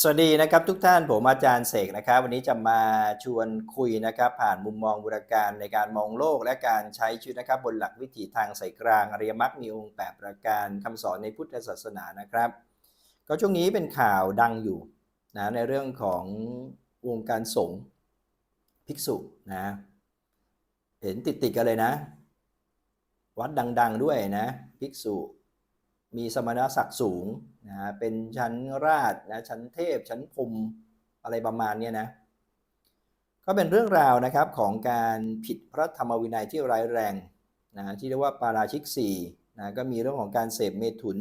สวัสดีนะครับทุกท่านผมอาจารย์เสกนะครับ วันนี้จะมาชวนคุยนะครับ ผ่านมุมมองบุรการในการมองโลกและการใช้ชีวิตนะครับ บนหลักวิถีทางสายกลางอริยมรรคมีองค์แปดประการคำสอนในพุทธศาสนานะครับ ก็ช่วงนี้เป็นข่าวดังอยู่นะในเรื่องของวงการสงฆ์ภิกษุนะ เห็นติดติดๆกันเลยนะ วัดดัง ๆ ด้วยนะ ภิกษุ มีสมณศักดิ์สูงนะเป็นชั้นราชนะชั้นเทพ ชั้นพรมอะไรประมาณเนี้ยนะก็เป็นเรื่องราวนะครับของการผิดพระธรรมวินัยที่ร้ายแรงนะที่เรียกว่าปาราชิกสีนะก็มีเรื่องของการเสพเมถุน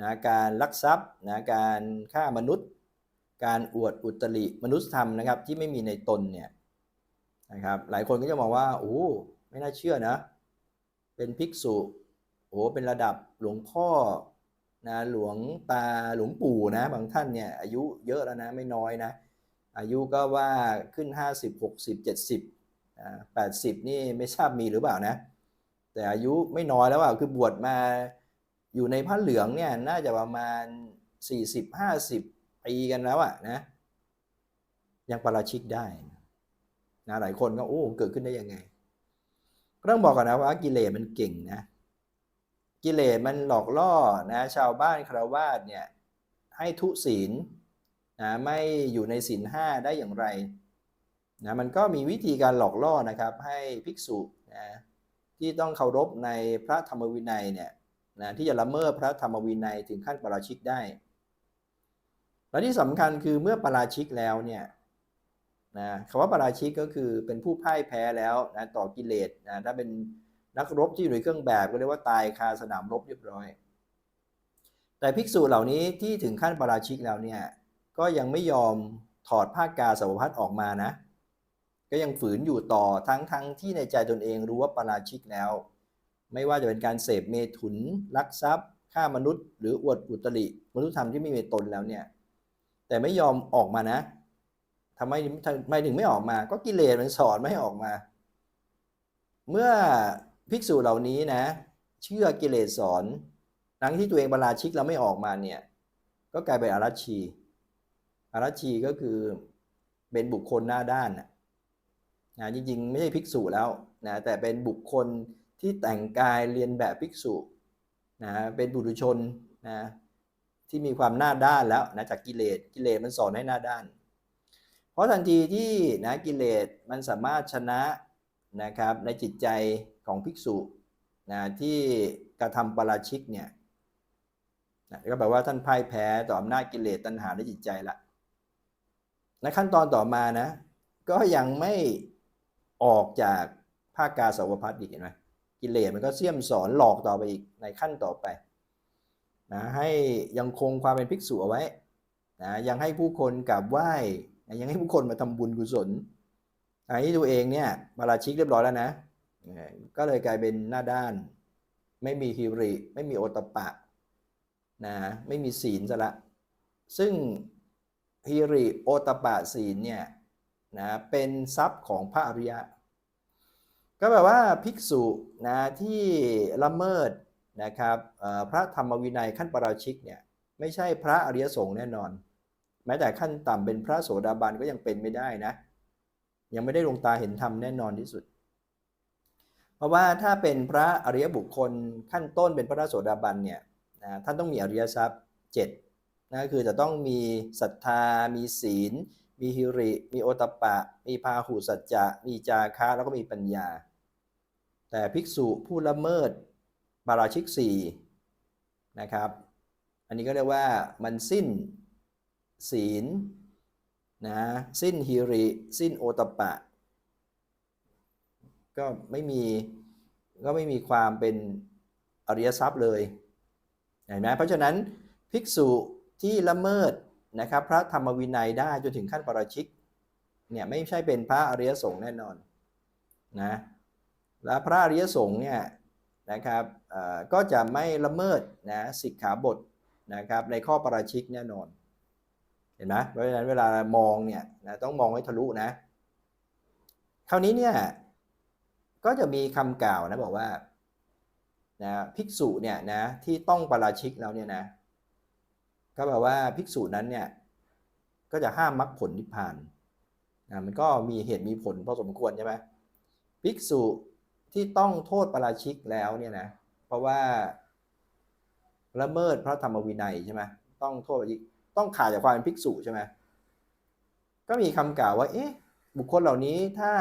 นะการลักทรัพย์นะการฆ่ามนุษย์ การอวดอุตริมนุษยธรรมนะครับที่ไม่มีในตนเนี่ยนะครับหลายคนก็จะมองว่าโอ้ไม่น่าเชื่อนะเป็นภิกษุ โอ้เป็นระดับหลวงพ่อนะหลวงตาหลวงปู่นะ บางท่านเนี่ยอายุเยอะแล้วนะไม่น้อยนะ อายุก็ว่าขึ้น 50 60 70อ่า80 นี่ไม่ทราบมีหรือเปล่านะ แต่อายุไม่น้อยแล้วอะคือบวชมาอยู่ในผ้าเหลืองเนี่ยน่าจะประมาณ 40 50 ปีกันแล้วอะนะยังปราชิกได้นะหลายคนก็โอ้เกิดขึ้นได้ยังไงก็ต้องบอกก่อนนะว่ากิเลสมันเก่งนะ กิเลสมันหลอกล่อนะชาวบ้านคารวาสเนี่ยให้ทุศีลนะไม่อยู่ในศีลห้าได้อย่างไรนะมันก็มีวิธีการหลอกล่อนะครับให้ภิกษุนะที่ต้องเคารพในพระธรรมวินัยเนี่ยนะที่จะละเมิดพระธรรมวินัยถึงขั้นปาราชิกได้ และที่สำคัญคือเมื่อปาราชิกแล้วเนี่ยนะคำว่าปาราชิกก็คือเป็นผู้พ่ายแพ้แล้วนะต่อกิเลสนะถ้าเป็น นักรบที่อยู่ในเครื่องแบบก็เรียกว่าตายคาสนามรบเรียบร้อย แต่ภิกษุเหล่านี้ที่ถึงขั้นปาราชิกแล้วเนี่ยก็ยังไม่ยอมถอดผ้ากาสาวพัดออกมานะ ก็ยังฝืนอยู่ต่อทั้งทั้งที่ในใจตนเองรู้ว่าปาราชิกแล้ว ไม่ว่าจะเป็นการเสพเมถุนลักทรัพย์ฆ่ามนุษย์ หรืออวดอุตริมนุษยธรรมที่ไม่มีตนแล้วเนี่ยแต่ไม่ยอมออกมานะทำไมทำไมถึงไม่ออกมา ก็กิเลสมันสอนไม่ให้ออกมา เมื่อ ภิกษุเหล่านี้นะ เชื่อกิเลสสอนทั้งที่ตัวเองบรรลาชิกแล้วไม่ออกมาเนี่ย ก็กลายเป็นอารัชีอารัชีก็คือเป็นบุคคลหน้าด้านนะนะจริงๆ ไม่ใช่ภิกษุแล้วนะแต่เป็นบุคคลที่แต่งกายเรียนแบบภิกษุนะเป็นบุรุชนนะที่มีความหน้าด้านแล้วนะจากกิเลสกิเลสมันสอนให้หน้าด้าน เพราะทันทีที่นะกิเลสมันสามารถชนะนะครับในจิตใจ ของภิกษุนะที่กระทำปราชิกเนี่ยนะก็แปลว่าท่านพ่ายแพ้ต่ออำนาจกิเลสตัณหาในจิตใจละในขั้นตอนต่อมานะ ก็ยังไม่ออกจากภาคกาสาวพัดอีกเห็นไหมกิเลสมันก็เสี่ยมสอนหลอกต่อไปอีกในขั้นต่อไปนะให้ยังคงความเป็นภิกษุเอาไว้นะยังให้ผู้คนกราบไหว้ยังให้ผู้คนมาทำบุญกุศลอันนี้ตัวเองเนี่ยมาราชิกเรียบร้อยแล้วนะ ก็เลยกลายเป็นหน้าด้าน ไม่มีฮิริ ไม่มีโอตปะนะไม่มีศีลซะละ ซึ่งฮิริโอตปะศีลเนี่ยนะเป็นทรัพย์ของพระอริยะ ก็แปลว่าภิกษุนะที่ละเมิดนะครับพระธรรมวินัยขั้นปราชิกเนี่ยไม่ใช่พระอริยสงฆ์แน่นอน แม้แต่ขั้นต่ำเป็นพระโสดาบันก็ยังเป็นไม่ได้นะ ยังไม่ได้ลงตาเห็นธรรมแน่นอนที่สุด เพราะว่าถ้าเป็นพระอริยบุคคลขั้นต้นเป็นพระโสดาบันเนี่ยนะท่านต้องมีอริยทรัพย์7นะคือจะต้องมีศรัทธา มีศีล มีฮิริ มีโอตปะ มีพาหุสัจจะ มีจาคะแล้วก็มีปัญญา แต่ภิกษุผู้ละเมิดปาราชิกสี่นะครับอันนี้ก็เรียกว่ามันสิ้นศีลนะสิ้นฮิริ สิ้นโอตปะ ก็ไม่มีก็ไม่มีความเป็นอริยทรัพย์เลยเห็นไหมเพราะฉะนั้นภิกษุที่ละเมิดนะครับพระธรรมวินัยได้จนถึงขั้นปราชิกเนี่ยไม่ใช่เป็นพระอริยสงฆ์แน่นอนนะและพระอริยสงฆ์เนี่ยนะครับก็จะไม่ละเมิดนะสิกขาบทนะครับในข้อปราชิกแน่นอนเห็นไหมเพราะฉะนั้นเวลามองเนี่ยนะต้องมองให้ทะลุนะคราวนี้เนี่ย ก็จะมีคำกล่าวนะบอกว่านะภิกษุเนี่ยนะที่ต้องปราชิกแล้วเนี่ยนะก็แปลว่าภิกษุนั้นเนี่ยก็จะห้ามมรรคผลนิพพานนะมันก็มีเหตุมีผลพอสมควรใช่ไหมภิกษุที่ต้องโทษปาราชิกแล้วเนี่ยนะเพราะว่าละเมิดพระธรรมวินัยใช่ไหมต้องโทษปาราชิกต้องขาดจากความเป็นภิกษุใช่ไหมก็มีคำกล่าวว่าเอ๊ะบุคคลเหล่านี้ถ้า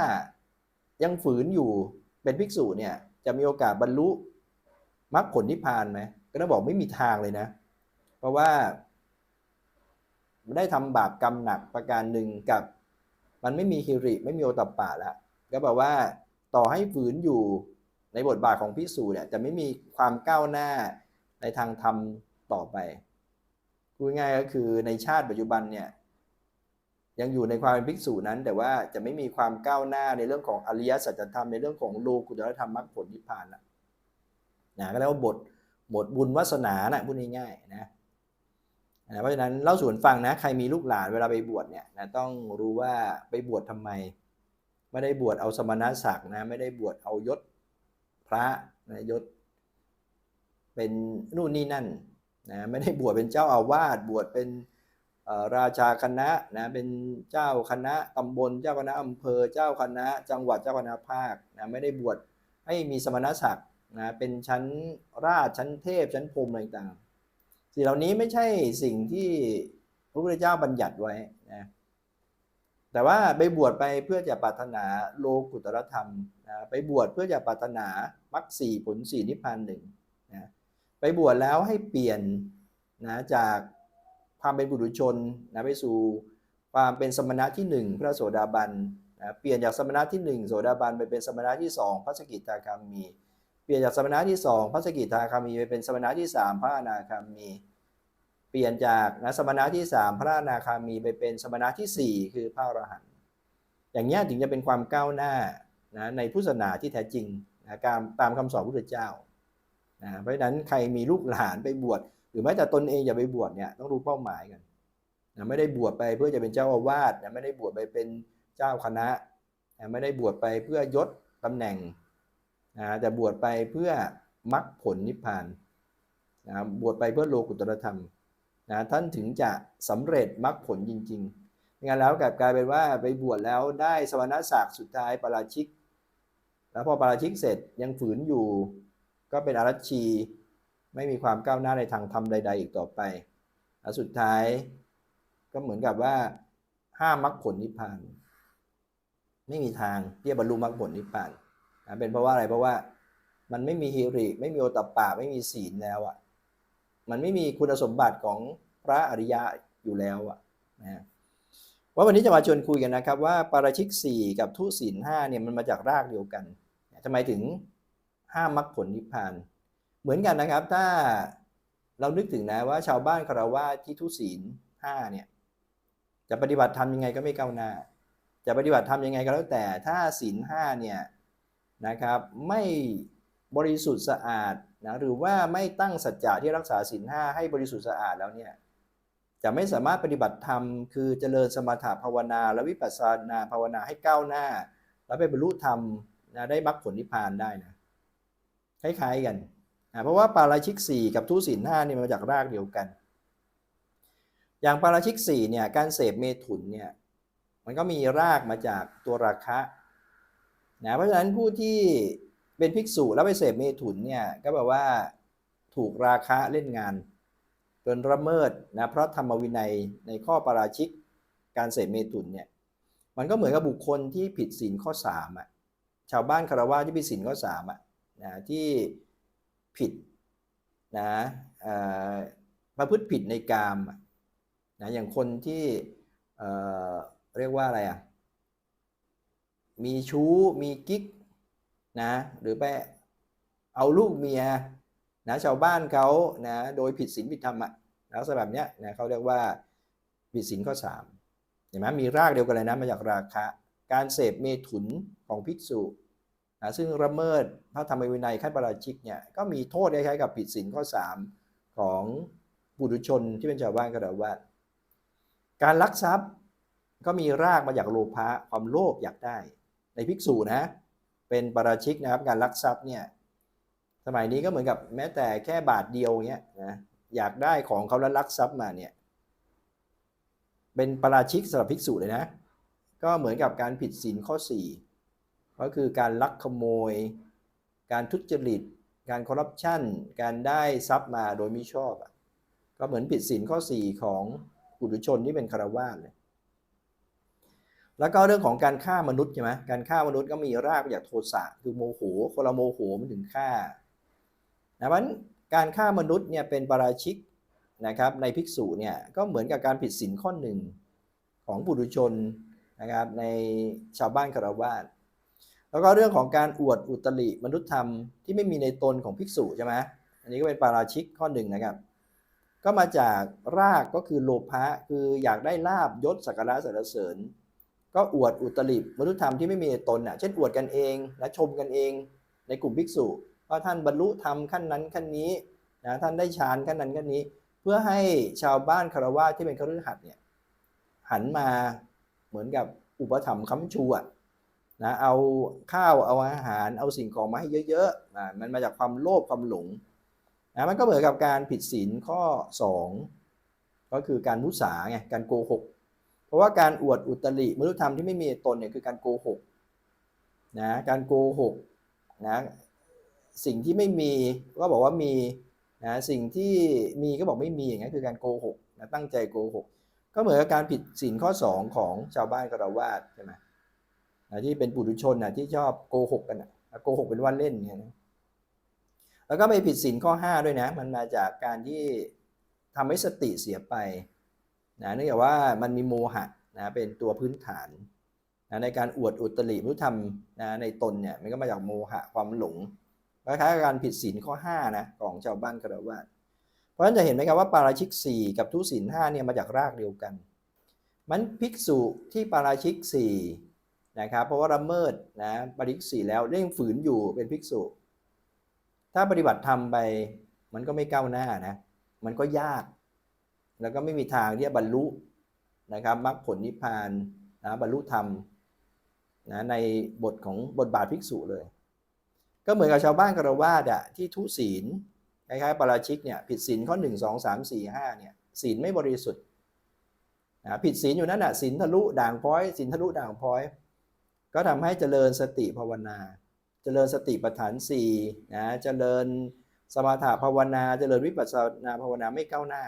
ยังฝืนอยู่เป็นภิกษุเนี่ยจะมีโอกาสบรรลุมรรคผลนิพพานไหมก็ต้องบอกไม่มีทางเลยนะ เพราะว่าได้ทำบาปกรรมหนักประการหนึ่งกับ มันไม่มีฮิริไม่มีโอตปปะแล้วก็แปลว่าต่อให้ฝืนอยู่ในบทบาทของพิสูจน์เนี่ยจะไม่มีความก้าวหน้าในทางธรรมต่อไปพูดง่ายก็คือในชาติปัจจุบันเนี่ย ยังอยู่ในความเป็นภิกษุนั้น แต่ว่าจะไม่มีความก้าวหน้าในเรื่องของอริยสัจธรรมในเรื่องของโลกุตรธรรมมรรคผลนิพพานละนะก็เรียกว่าบทบทบุญวาสนานะพูดง่ายๆนะนะเพราะฉะนั้นเล่าส่วนฟังนะใครมีลูกหลานเวลาไปบวชเนี่ยนะต้องรู้ว่าไปบวชทำไม ไม่ได้บวชเอาสมณศักดิ์นะไม่ได้บวชเอายศพระนะยศ เป็นนู่นนี่นั่นนะไม่ได้บวชเป็นเจ้าอาวาสบวชเป็น ราชาคณะนะเป็นเจ้าคณะตำบล เจ้าคณะอำเภอ เจ้าคณะ จังหวัดเจ้าคณะภาคนะไม่ได้บวชให้มีสมณศักดิ์นะเป็นชั้นราชชั้นเทพชั้นพรมอะไรต่างสิ่งเหล่านี้ไม่ใช่สิ่งที่พระพุทธเจ้าบัญญัติไว้นะแต่ว่าไปบวชไปเพื่อจะปรารถนาโลกุตรธรรมนะไปบวชเพื่อจะปรารถนามรรคสี่ผลสี่นิพพานหนึ่งนะไปบวชแล้วให้เปลี่ยนนะจาก ความเป็นบุรุชนนะไปสู่ความเป็นสมณะที่หนึ่งพระโสดาบันนะเปลี่ยนจากสมณะที่หนึ่งโสดาบันไปเป็นสมณะที่สองพระสกิทาคามี เปลี่ยนจากสมณะที่สองพระสกิทาคามีไปเป็นสมณะที่สามพระอนาคามี เปลี่ยนจากนะสมณะที่สามพระอนาคามีไปเป็นสมณะที่สี่คือพระอรหันต์อย่างนี้ถึงจะเป็นความก้าวหน้านะในพุทธศาสนาที่แท้จริงนะตามตามคำสอนพระพุทธเจ้านะเพราะฉะนั้นใครมีลูกหลานไปบวช หรือแม้แต่ตนเองอย่าไปบวชเนี่ยต้องรู้เป้าหมายกันนะไม่ได้บวชไปเพื่อจะเป็นเจ้าอาวาสนะไม่ได้บวชไปเป็นเจ้าคณะนะไม่ได้บวชไปเพื่อยศตำแหน่งนะแต่บวชไปเพื่อมรรคผลนิพพานนะบวชไปเพื่อโลกุตรธรรมนะท่านถึงจะสำเร็จมรรคผลจริงๆงั้นแล้วกลับกลายเป็นว่าไปบวชแล้วได้สวรรคศักดิ์สุดท้ายปาราชิก แล้วพอปาราชิกเสร็จยังฝืนอยู่ ก็เป็นอารัชชี ไม่มีความก้าวหน้าในทางธรรมใด ๆ อีกต่อไปแล้วสุดท้ายก็เหมือนกับว่าห้ามมรรคผลนิพพาน ไม่มีทางที่จะบรรลุมรรคผลนิพพานนะเป็นเพราะว่าอะไรเพราะว่ามันไม่มีฮิริ ไม่มีโอตปปะไม่มีศีลแล้วอะมันไม่มีคุณสมบัติของพระอริยะอยู่แล้วอะนะว่าวันนี้จะมาชวนคุยกันนะครับว่าปาราชิก 4 กับทุศีล5เนี่ยมันมาจากรากเดียวกันทำไมถึงห้ามมรรคผลนิพพาน เหมือนกันนะครับ ถ้าเรานึกถึงนะว่าชาวบ้านคารวะที่ทุศีล5เนี่ยจะปฏิบัติธรรมยังไงก็ไม่ก้าวหน้า จะปฏิบัติธรรมยังไงก็แล้วแต่ถ้าศีล5เนี่ยนะครับไม่บริสุทธิ์สะอาดนะหรือว่าไม่ตั้งสัจจะที่รักษาศีลห้าให้บริสุทธิ์สะอาดแล้วเนี่ยจะไม่สามารถปฏิบัติธรรมคือเจริญสมถะภาวนา และวิปัสสนาภาวนาให้ก้าวหน้า แล้วไปบรรลุธรรมนะได้มรรคผลนิพพานได้นะคล้ายๆกัน เพราะว่าปาราชิกสี่กับทุศีลห้านี่มาจากรากเดียวกัน อย่างปาราชิกสี่เนี่ยการเสพเมถุนเนี่ยมันก็มีรากมาจากตัวราคะนะเพราะฉะนั้นผู้ที่เป็นภิกษุแล้วไปเสพเมถุนเนี่ยก็แบบว่าถูกราคะเล่นงานจนละเมิดนะเพราะธรรมวินัยในข้อปาราชิกการเสพเมถุนเนี่ยมันก็เหมือนกับบุคคลที่ผิดศีลข้อสามอะชาวบ้านคารวะที่ผิดศีลข้อสามอะนะที่ ผิดนะประพฤติผิดในกามนะอย่างคนที่เเรียกว่าอะไรอะมีชู้มีกิ๊กนะหรือไปเอาลูกเมียนะชาวบ้านเขานะโดยผิดศีลผิดธรรมอะแล้วสแบบเนี้ยนะเขาเรียกว่าผิดศีลข้อสามเห็นไหมมีรากเดียวกันเลยนะมาจากราคะ การเสพเมถุนของภิกษุ นะซึ่งละเมิดพระธรรมวินัยขั้นปราชิกเนี่ยก็มีโทษคล้ายๆกับผิดศีลข้อสามของบุรุชนที่เป็นชาวบ้านก็เดาว่า การลักทรัพย์ก็มีรากมาจากโลภะความโลภอยากได้ ในภิกษุนะเป็นปราชิกนะครับการลักทรัพย์เนี่ยสมัยนี้ก็เหมือนกับแม้แต่แค่บาทเดียวเนี้ยนะอยากได้ของเขาแล้วลักทรัพย์มาเนี่ยเป็นปราชิกสำหรับภิกษุเลยนะ ก็เหมือนกับการผิดศีลข้อ4 ก็คือการลักขโมย การทุจริต การคอร์รัปชันการได้ทรัพย์มาโดยมิชอบ ก็เหมือนผิดศีลข้อ 4 ของปุถุชนที่เป็นคารวาสเลยแล้วก็เรื่องของการฆ่ามนุษย์ใช่ไหมการฆ่ามนุษย์ก็มีรากมาจากโทสะคือโมโหคนละโมโหมันถึงฆ่านะเพราะฉะนั้นการฆ่ามนุษย์เนี่ยเป็นปราชิกนะครับในภิกษุเนี่ยก็เหมือนกับการผิดศีลข้อหนึ่งของปุถุชนนะครับในชาวบ้านคารวาส แล้วก็เรื่องของการอวดอุตริมนุษยธรรมที่ไม่มีในตนของภิกษุใช่ไหมอันนี้ก็เป็นปาราชิกข้อหนึ่งนะครับ ก็มาจากรากก็คือโลภะคืออยากได้ลาบยศสักการะสรรเสริญ ก็อวดอุตริมนุษยธรรมที่ไม่มีในตนอะเช่นอวดกันเองและชมกันเองในกลุ่มภิกษุว่าท่านบรรลุธรรมขั้นนั้นขั้นนี้นะท่านได้ฌานขั้นนั้นขั้นนี้ เพื่อให้ชาวบ้านคารวะที่เป็นคฤหัสถ์เนี่ยหันมาเหมือนกับอุปถัมภ์ค้ำชูอะ นะเอาข้าวเอาอาหารเอาสิ่งของมาให้เยอะๆอะมันมาจากความโลภความหลงนะมันก็เหมือนกับการผิดศีลข้อ 2 ก็คือการมุสาไงการโกหก เพราะว่าการอวดอุตริมนุษยธรรมที่ไม่มีตนเนี่ยคือการโกหกนะการโกหกนะสิ่งที่ไม่มีก็บอกว่ามีนะสิ่งที่มีก็บอกไม่มีอย่างนี้คือการโกหกนะตั้งใจโกหก ก็เหมือนกับการผิดศีลข้อ 2 ของชาวบ้านกระวาดใช่ไหม ที่เป็นปุถุชนนะที่ชอบโกหกกันนะโกหกเป็นว่าเล่นเนี่ยนะแล้วก็ไม่ผิดศีลข้อ 5 ด้วยนะ มันมาจากการที่ทำให้สติเสียไปนะเนื่องจากว่ามันมีโมหะนะเป็นตัวพื้นฐานนะในการอวดอุตริมุธรรมนะในตนเนี่ยมันก็มาจากโมหะความหลงคล้ายๆกับการผิดศีลข้อ5นะของชาวบ้านกระวาดเพราะฉะนั้นจะเห็นไหมครับว่าปาราชิก 4 กับทุศีล5เนี่ยมาจากรากเดียวกัน มันภิกษุที่ปาราชิก 4 นะครับเพราะว่าละเมิดนะปาราชิก4แล้วเร่งฝืนอยู่เป็นภิกษุ ถ้าปฏิบัติธรรมไปมันก็ไม่ก้าวหน้านะมันก็ยาก แล้วก็ไม่มีทางที่จะบรรลุนะครับมรรคผลนิพพานนะบรรลุธรรมนะในบทของบทบาทภิกษุเลย ก็เหมือนกับชาวบ้านกระวาดอะที่ทุศีลคล้ายๆปราชิกเนี่ยผิดศีลข้อ 1 2 3 4 5เนี่ยศีลไม่บริสุทธิ์นะผิดศีลอยู่นั่นอะศีลทะลุด่างพ้อยศีลทะลุด่างพ้อย ก็ทำให้เจริญสติภาวนา เจริญสติปัฏฐาน4นะเจริญสมาถะภาวนา เจริญวิปัสสนาภาวนาไม่ก้าวหน้า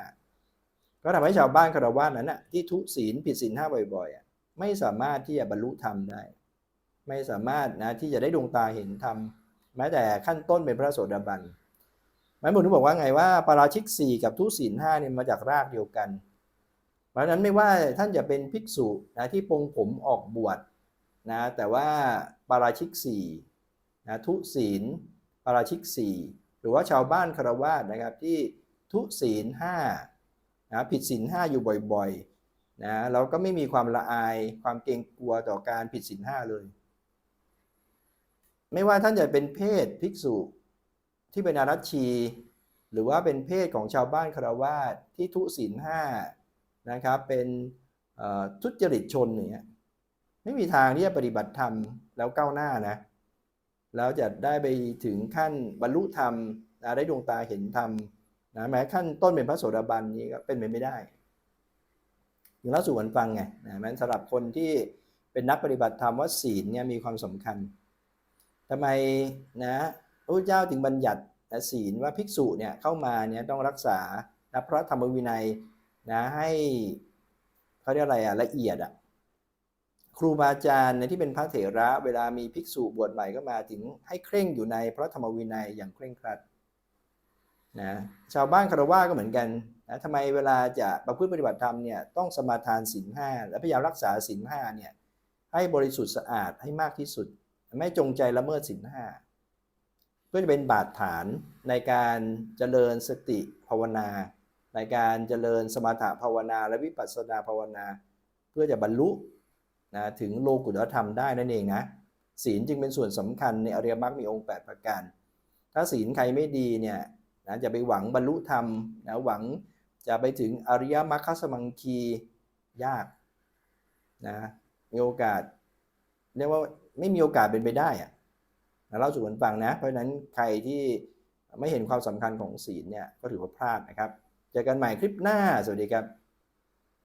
ก็ทำให้ชาวบ้านคารวะนั้นนะที่ทุศีลผิดศีลห้าบ่อยๆอไม่สามารถที่จะบรรลุธรรมได้ ไม่สามารถนะที่จะได้ดวงตาเห็นธรรมแม้แต่ขั้นต้นเป็นพระโสดาบันหมายบุญที่บอกว่าไงว่าปาราชิกสี่กับทุศีลห้าเนี่ยมาจากรากเดียวกัน เพราะนั้นไม่ว่าท่านจะเป็นภิกษุนะที่ปงผมออกบวช นะแต่ว่าปาราชิกสี่นะทุศีลปาราชิกสี่หรือว่าชาวบ้านคารวะนะครับที่ทุศีลห้านะผิดศีลห้าอยู่บ่อยๆนะเราก็ไม่มีความละอายความเกรงกลัวต่อการผิดศีลห้าเลย ไม่ว่าท่านจะเป็นเพศภิกษุที่เป็นอารัชชี หรือว่าเป็นเพศของชาวบ้านคารวาสที่ทุศีลห้านะครับเป็นทุจริตชนอย่างเงี้ย ไม่มีทางที่จะปฏิบัติธรรมแล้วก้าวหน้านะ แล้วจะได้ไปถึงขั้นบรรลุธรรมนะได้ดวงตาเห็นธรรมนะแม้ขั้นต้นเป็นพระโสดาบันนี้ก็เป็นไปไม่ได้อย่างล่าสู่กันฟังไงนะแม้สำหรับคนที่เป็นนักปฏิบัติธรรมว่าศีลเนี่ยมีความสำคัญทำไมนะพระพุทธเจ้าจึงบัญญัตินะศีลว่าภิกษุเนี่ยเข้ามาเนี่ยต้องรักษานะพระธรรมวินัยนะให้เขาเรียกอะไรอะละเอียดอะ ครูบาอาจารย์ในที่เป็นพระเถระเวลามีภิกษุบวชใหม่ก็มาถึงให้เคร่งอยู่ในพระธรรมวินัยอย่างเคร่งครัดนะชาวบ้านคารวะก็เหมือนกันนะทำไมเวลาจะประพฤติปฏิบัติธรรมเนี่ยต้องสมาทานศีลห้าและพยายามรักษาศีลห้าเนี่ยให้บริสุทธิ์สะอาดให้มากที่สุด ไม่จงใจละเมิดศีลห้าเพื่อจะเป็นบาดฐานในการเจริญสติภาวนา ในการเจริญสมถะภาวนาและวิปัสสนาภาวนา เพื่อจะบรรลุ นะถึงโลกุตธรรมได้นั่นเองนะศีลจึงเป็นส่วนสำคัญในอริยมรรคมีองค์ 8 ประการ ถ้าศีลใครไม่ดีเนี่ยนะจะไปหวังบรรลุธรรมนะหวังจะไปถึงอริยมรรคสมังคียากนะมีโอกาสเรียกว่าไม่มีโอกาสเป็นไปได้อะเล่าสู่กันฟังนะ เพราะฉะนั้นใครที่ไม่เห็นความสำคัญของศีลเนี่ยก็ถือว่าพลาดนะครับ เจอกันใหม่คลิปหน้า สวัสดีครับ